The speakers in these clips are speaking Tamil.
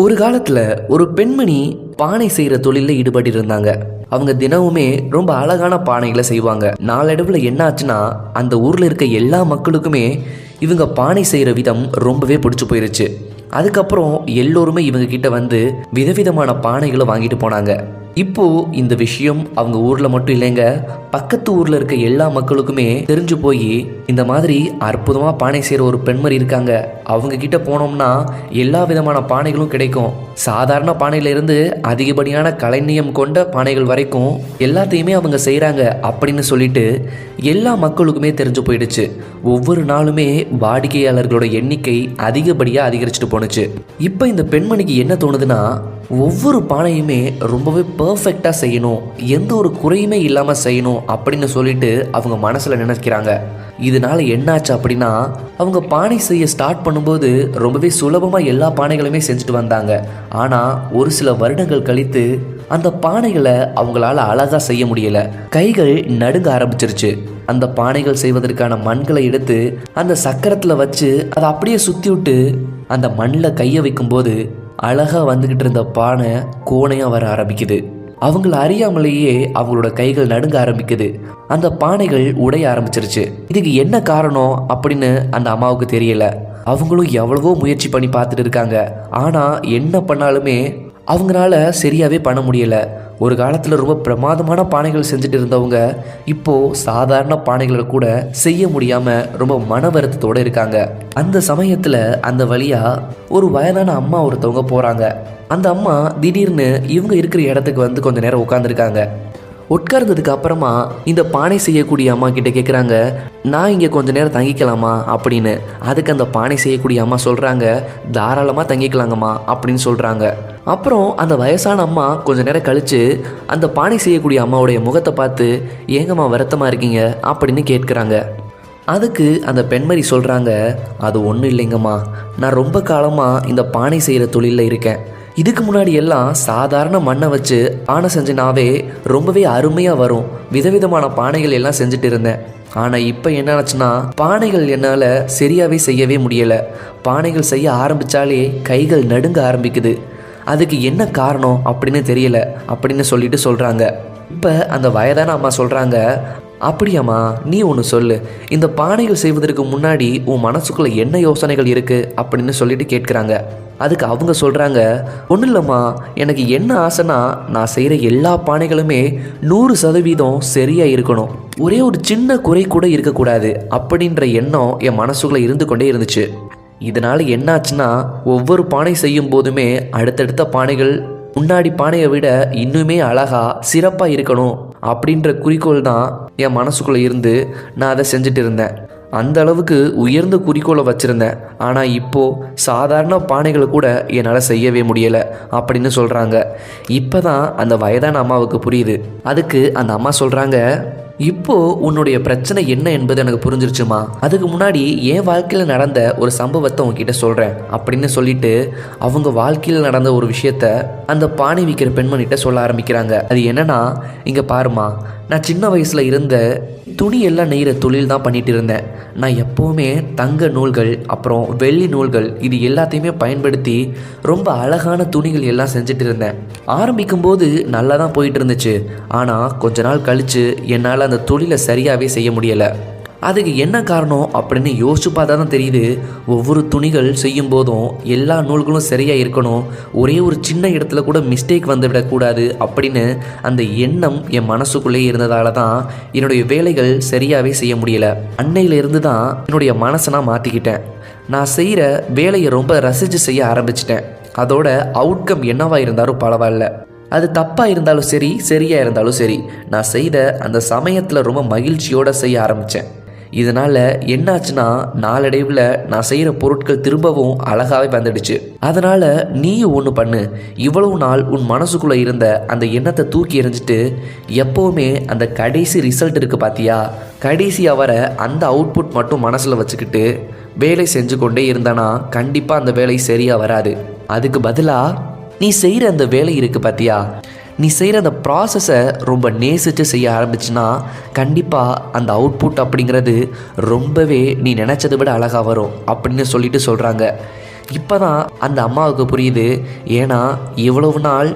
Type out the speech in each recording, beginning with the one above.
ஒரு காலத்தில் ஒரு பெண்மணி பானை செய்கிற தொழிலில் ஈடுபட்டு இருந்தாங்க அவங்க தினமுமே ரொம்ப அழகான பானைகளை செய்வாங்க. நாளடைவில் என்ன ஆச்சுன்னா அந்த ஊரில் இருக்க எல்லா மக்களுக்குமே இவங்க பானை செய்கிற விதம் ரொம்பவே பிடிச்சி போயிருச்சு. அதுக்கப்புறம் எல்லோருமே இவங்க கிட்ட வந்து விதவிதமான பானைகளை வாங்கிட்டு போனாங்க. இப்போ இந்த விஷயம் அவங்க ஊரில் மட்டும் இல்லைங்க. பக்கத்து ஊரில் இருக்க எல்லா மக்களுக்குமே தெரிஞ்சு போய் இந்த மாதிரி அற்புதமாக பானை செய்கிற ஒரு பெண்மரி இருக்காங்க. அவங்க கிட்ட போனோம்னா எல்லா விதமான பானைகளும் கிடைக்கும். சாதாரண பானையிலிருந்து அதிகப்படியான கலைநியம் கொண்ட பானைகள் வரைக்கும் எல்லாத்தையுமே அவங்க செய்கிறாங்க அப்படின்னு சொல்லிட்டு எல்லா மக்களுக்குமே தெரிஞ்சு போயிடுச்சு. ஒவ்வொரு நாளுமே வாடிக்கையாளர்களோட எண்ணிக்கை அதிகப்படியாக அதிகரிச்சுட்டு போணுச்சு. இப்போ இந்த பெண்மணிக்கு என்ன தோணுதுன்னா ஒவ்வொரு பானையுமே ரொம்பவே பர்ஃபெக்டாக செய்யணும் எந்த ஒரு குறையுமே இல்லாமல் செய்யணும் அப்படின்னு சொல்லிட்டு அவங்க மனசில் நினைக்கிறாங்க. இதனால என்னாச்சு அப்படின்னா அவங்க பானை செய்ய ஸ்டார்ட் பண்ணும்போது ரொம்பவே சுலபமாக எல்லா பானைகளுமே செஞ்சுட்டு வந்தாங்க. ஆனால் ஒரு சில வருடங்கள் கழித்து அந்த பானைகளை அவங்களால அழகாக செய்ய முடியல. கைகள் நடுங்க ஆரம்பிச்சிருச்சு. அந்த பானைகள் செய்வதற்கான மண்களை எடுத்து அந்த சக்கரத்தில் வச்சு அதை அப்படியே சுற்றி விட்டு அந்த மண்ணில் கையை வைக்கும்போது அழகாக வந்துக்கிட்டு இருந்த பானை கோணையாக வர ஆரம்பிக்குது. அவங்கள அறியாமலேயே அவங்களோட கைகள் நடுங்க ஆரம்பிக்குது. அந்த பானைகள் உடைய ஆரம்பிச்சிருச்சு. இதுக்கு என்ன காரணம் அப்படின்னு அந்த அம்மாவுக்கு தெரியல. அவங்களும் எவ்வளவோ முயற்சி பண்ணி பார்த்துட்டு இருக்காங்க. ஆனால் என்ன பண்ணாலுமே அவங்களால சரியாகவே பண்ண முடியலை. ஒரு காலத்தில் ரொம்ப பிரமாதமான பானைகள் செஞ்சுட்டு இருந்தவங்க இப்போது சாதாரண பானைகளை கூட செய்ய முடியாமல் ரொம்ப மன வருத்தத்தோடு இருக்காங்க. அந்த சமயத்தில் அந்த வழியாக ஒரு வயதான அம்மா ஒருத்தவங்க போகிறாங்க அந்த அம்மா திடீர்னு இவங்க இருக்கிற இடத்துக்கு வந்து கொஞ்ச நேரம் உட்காந்துருக்காங்க உட்கார்ந்ததுக்கு அப்புறமா இந்த பானை செய்யக்கூடிய அம்மா கிட்ட கேட்குறாங்க நான் இங்கே கொஞ்ச நேரம் தங்கிக்கலாமா? அப்படின்னு. அதுக்கு அந்த பானை செய்யக்கூடிய அம்மா சொல்கிறாங்க தாராளமாக தங்கிக்கலாங்கம்மா அப்படின்னு சொல்கிறாங்க அப்புறம் அந்த வயசான அம்மா கொஞ்ச நேரம் கழித்து அந்த பானை செய்யக்கூடிய அம்மாவுடைய முகத்தை பார்த்து ஏங்கம்மா வருத்தமாக இருக்கீங்க? அப்படின்னு கேட்குறாங்க. அதுக்கு அந்த பெண்மணி சொல்கிறாங்க அது ஒன்றும் இல்லைங்கம்மா. நான் ரொம்ப காலமாக இந்த பானை செய்கிற தொழிலில் இருக்கேன். இதுக்கு முன்னாடி எல்லாம் சாதாரண மண்ணை வச்சு பானை செஞ்சனாவே ரொம்பவே அருமையாக வரும். விதவிதமான பானைகள் எல்லாம் செஞ்சுட்டு இருந்தேன். ஆனால் இப்போ என்ன ஆச்சுன்னா பானைகள் என்னால் சரியாகவே செய்யவே முடியலை. பானைகள் செய்ய ஆரம்பித்தாலே கைகள் நடுங்க ஆரம்பிக்குது. அதுக்கு என்ன காரணம் அப்படின்னு தெரியல அப்படின்னு சொல்லிட்டு சொல்கிறாங்க இப்போ அந்த வயதான அம்மா சொல்கிறாங்க அப்படியாம்மா நீ ஒன்று சொல்லு. இந்த பானைகள் செய்வதற்கு முன்னாடி உன் மனசுக்குள்ளே என்ன யோசனைகள் இருக்குது அப்படின்னு சொல்லிட்டு கேட்குறாங்க. அதுக்கு அவங்க சொல்கிறாங்க ஒன்றும் இல்லைம்மா எனக்கு என்ன ஆசைனா நான் செய்கிற எல்லா பானைகளுமே நூறு சதவீதம் சரியாக இருக்கணும். ஒரே ஒரு சின்ன குறை கூட இருக்கக்கூடாது அப்படின்ற எண்ணம் என் மனசுக்குள்ளே இருந்து கொண்டே இருந்துச்சு. இதனால் என்னாச்சுன்னா ஒவ்வொரு பானை செய்யும் போதுமே அடுத்தடுத்த பானைகள் முன்னாடி பானையை விட இன்னுமே அழகா சிறப்பாக இருக்கணும் அப்படின்ற குறிக்கோள் தான் என் மனசுக்குள்ளே இருந்து நான் அதை செஞ்சுட்டு இருந்தேன். அந்த அளவுக்கு உயர்ந்த குறிக்கோளை வச்சுருந்தேன். ஆனால் இப்போது சாதாரண பானைகளை கூட என்னால் செய்யவே முடியலை அப்படின்னு சொல்கிறாங்க இப்போ தான் அந்த வயதான அம்மாவுக்கு புரியுது. அதுக்கு அந்த அம்மா சொல்கிறாங்க இப்போ உன்னுடைய பிரச்சனை என்ன என்பது எனக்கு புரிஞ்சிருச்சுமா? அதுக்கு முன்னாடி என் வாழ்க்கையில் நடந்த ஒரு சம்பவத்தை உங்ககிட்ட சொல்கிறேன் அப்படின்னு சொல்லிட்டு அவங்க வாழ்க்கையில் நடந்த ஒரு விஷயத்த அந்த பானை விற்கிற பெண்மணிகிட்ட சொல்ல ஆரம்பிக்கிறாங்க. அது என்னன்னா இங்கே பாருமா நான் சின்ன வயசில் இருந்த துணி எல்லாம் நெய்கிற தொழில் தான் பண்ணிட்டு இருந்தேன் நான் எப்போவுமே தங்க நூல்கள் அப்புறம் வெள்ளி நூல்கள் இது எல்லாத்தையுமே பயன்படுத்தி ரொம்ப அழகான துணிகள் எல்லாம் செஞ்சுட்டு இருந்தேன் ஆரம்பிக்கும் போது நல்லா தான் போயிட்டு இருந்துச்சு ஆனால் கொஞ்ச நாள் கழித்து என்னால் அந்த தொழிலை சரியாகவே செய்ய முடியலை. அதுக்கு என்ன காரணம் அப்படின்னு யோசிச்சு பார்த்தா தான் தெரியுது. ஒவ்வொரு துணிகள் செய்யும் போதும் எல்லா நூல்களும் சரியாக இருக்கணும். ஒரே ஒரு சின்ன இடத்துல கூட மிஸ்டேக் வந்துவிடக்கூடாது அப்படின்னு அந்த எண்ணம் என் மனசுக்குள்ளே இருந்ததால தான் என்னுடைய வேலைகள் சரியாகவே செய்ய முடியல. அன்னையிலிருந்து தான் என்னுடைய மனசை நான் மாற்றிக்கிட்டேன் நான் செய்கிற வேலையை ரொம்ப ரசித்து செய்ய ஆரம்பிச்சிட்டேன். அதோட அவுட்கம் என்னவாக இருந்தாலும் பரவாயில்ல. அது தப்பாக இருந்தாலும் சரி சரியாக இருந்தாலும் சரி. நான் செய்த அந்த சமயத்தில் ரொம்ப மகிழ்ச்சியோடு செய்ய ஆரம்பித்தேன் இதனால் என்னாச்சுன்னா நாளடைவில் நான் செய்கிற பொருட்கள் திரும்பவும் அழகாகவே வந்துடுச்சு அதனால் நீயும் ஒன்று பண்ணு. இவ்வளவு நாள் உன் மனசுக்குள்ளே இருந்த அந்த எண்ணத்தை தூக்கி எறிஞ்சிட்டு எப்போவுமே அந்த கடைசி ரிசல்ட் இருக்குது பார்த்தியா கடைசியாக வர அந்த அவுட்புட் மட்டும் மனசில் வச்சுக்கிட்டு வேலை செஞ்சு கொண்டே இருந்தானா கண்டிப்பாக அந்த வேலை சரியாக வராது. அதுக்கு பதிலாக நீ செய்கிற அந்த வேலை இருக்குது பார்த்தியா நீ செய்கிற அந்த ப்ராசஸை ரொம்ப நேசித்து செய்ய ஆரம்பிச்சுன்னா கண்டிப்பாக அந்த அவுட்புட் அப்படிங்கிறது ரொம்பவே நீ நினச்சதை விட அழகாக வரும் அப்படின்னு சொல்லிட்டு சொல்கிறாங்க இப்போ தான் அந்த அம்மாவுக்கு புரியுது ஏன்னா இவ்வளவு நாள்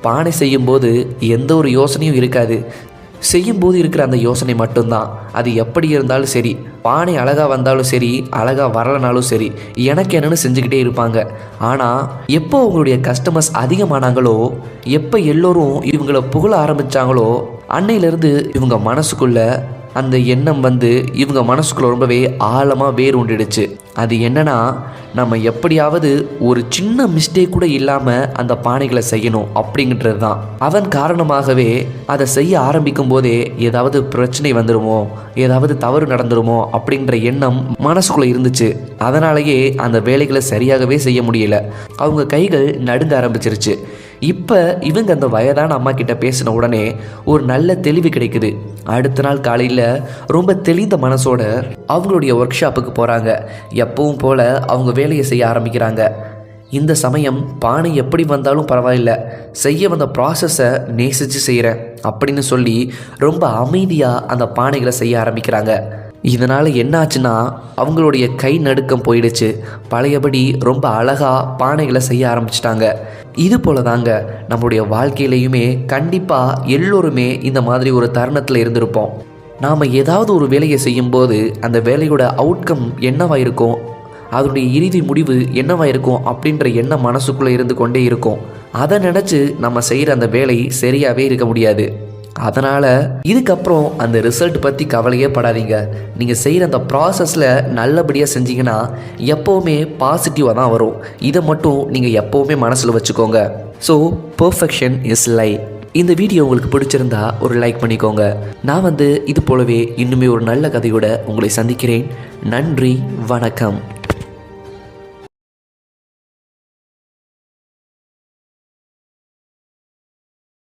பானை செய்யும்போது எந்த ஒரு யோசனையும் இருக்காது. செய்யும்போது இருக்கிற அந்த யோசனை மட்டும்தான். அது எப்படி இருந்தாலும் சரி பானை அழகாக வந்தாலும் சரி அழகாக வரலனாலும் சரி எனக்கு என்னென்னு செஞ்சுக்கிட்டே இருப்பாங்க. ஆனால் எப்போ உங்களுடைய கஸ்டமர்ஸ் அதிகமானாங்களோ எப்போ எல்லோரும் இவங்களை புகழ ஆரம்பித்தாங்களோ அன்னையிலேருந்து இவங்க மனசுக்குள்ளே அந்த எண்ணம் வந்து இவங்க மனசுக்குள்ள ரொம்பவே ஆழமாக வேர் உண்டுடுச்சு அது என்னன்னா நம்ம எப்படியாவது ஒரு சின்ன மிஸ்டேக் கூட இல்லாமல் அந்த பானைகளை செய்யணும் அப்படிங்கிறது தான் அவன் காரணமாகவே அதை செய்ய ஆரம்பிக்கும் போதே ஏதாவது பிரச்சனை வந்துடுமோ ஏதாவது தவறு நடந்துருமோ அப்படின்ற எண்ணம் மனசுக்குள்ளே இருந்துச்சு. அதனாலேயே அந்த வேலைகளை சரியாகவே செய்ய முடியல. அவங்க கைகள் நடுங்க ஆரம்பிச்சிருச்சு. இப்போ இவங்க அந்த வயதான அம்மா கிட்ட பேசின உடனே ஒரு நல்ல தெளிவு கிடைக்குது. அடுத்த நாள் காலையில் ரொம்ப தெளிந்த மனசோட அவங்களுடைய ஒர்க் ஷாப்புக்கு போகிறாங்க எப்பவும் போல் அவங்க வேலையை செய்ய ஆரம்பிக்கிறாங்க. இந்த சமயம் பானை எப்படி வந்தாலும் பரவாயில்ல. செய்ய வந்த ப்ராசஸை நேசித்து செய்கிறேன் அப்படின்னு சொல்லி ரொம்ப அமைதியாக அந்த பானைகளை செய்ய ஆரம்பிக்கிறாங்க. இதனால் என்னாச்சுன்னா அவங்களுடைய கை நடுக்கம் போயிடுச்சு. பழையபடி ரொம்ப அழகாக பானைகளை செய்ய ஆரம்பிச்சிட்டாங்க. இது போல தாங்க நம்மளுடைய வாழ்க்கையிலையுமே கண்டிப்பாக எல்லோருமே இந்த மாதிரி ஒரு தருணத்தில் இருந்திருப்போம். நாம் ஏதாவது ஒரு வேலையை செய்யும்போது அந்த வேலையோட அவுட்கம் என்னவாக இருக்கும்? அதனுடைய இறுதி முடிவு என்னவாக இருக்கும் அப்படின்ற எண்ணம் மனசுக்குள்ளே இருந்து கொண்டே இருக்கும். அதை நினச்சி நம்ம செய்கிற அந்த வேலை சரியாகவே இருக்க முடியாது. அதனால் இதுக்கப்புறம் அந்த ரிசல்ட் பற்றி கவலையே படாதீங்க. நீங்கள் செய்கிற அந்த ப்ராசஸில் நல்லபடியாக செஞ்சீங்கன்னா எப்போவுமே பாசிட்டிவாக தான் வரும். இதை மட்டும் நீங்கள் எப்போவுமே மனசில் வச்சுக்கோங்க. ஸோ பர்ஃபெக்ஷன் இஸ் லை இந்த வீடியோ உங்களுக்கு பிடிச்சிருந்தா ஒரு லைக் பண்ணிக்கோங்க. நான் வந்து இது போலவே இன்னுமே ஒரு நல்ல கதையோட உங்களை சந்திக்கிறேன். நன்றி வணக்கம்.